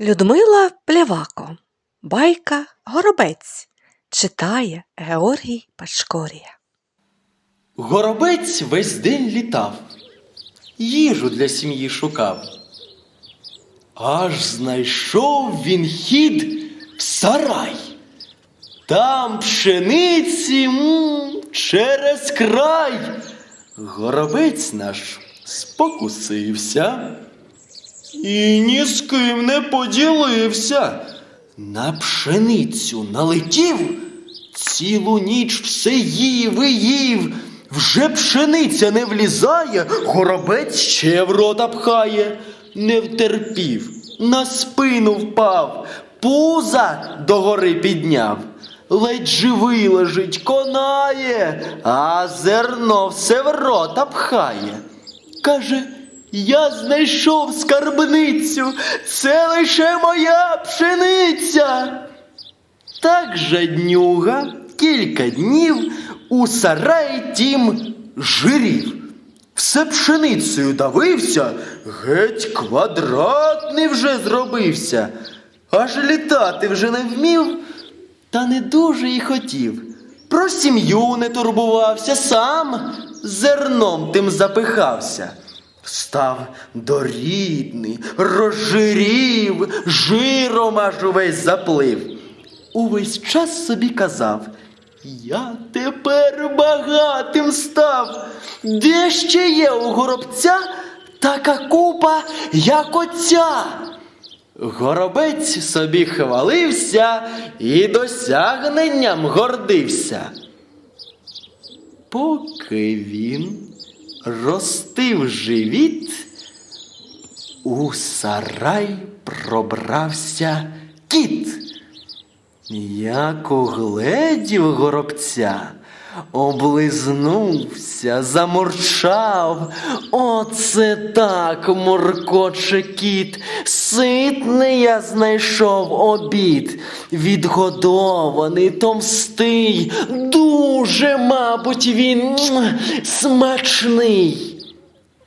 Людмила Плевако. Байка Горобець. Читає Георгій Пашкорія. Горобець весь день літав, їжу для сім'ї шукав. Аж знайшов він хід в сарай. Там пшениці м, через край. Горобець наш спокусився і ні з ким не поділився. На пшеницю налетів, цілу ніч все їв і їв. Вже пшениця не влізає, горобець ще в рота пхає, не втерпів, на спину впав, пуза догори підняв. Ледь живий лежить, конає, а зерно все в рота пхає. Каже, я знайшов скарбницю, це лише моя пшениця. Так жаднюга кілька днів у сараї тім жирів. Все пшеницею давився, геть квадратний вже зробився, аж літати вже не вмів, та не дуже й хотів. Про сім'ю не турбувався, сам зерном тим запихався. Став дорідний, розжирів, жиром аж увесь заплив. Увесь час собі казав, я тепер багатим став. Де ще є у горобця така купа, як оця? Горобець собі хвалився і досягненням гордився. Поки він ростив живіт, у сарай пробрався кіт. Як угледів горобця, облизнувся, замурчав. Оце так, муркоче кіт, ситний я знайшов обід, відгодований, томстий, дуже, мабуть, він смачний.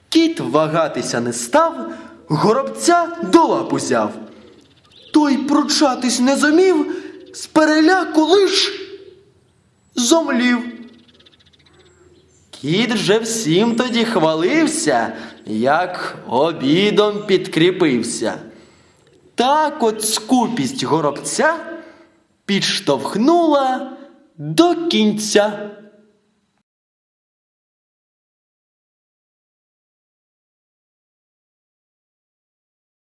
Кіт вагатися не став, горобця до лап узяв. Той пручатись не зумів, з переляку лиш зомлів. Кіт же всім тоді хвалився, як обідом підкріпився. Так от скупість горобця підштовхнула до кінця.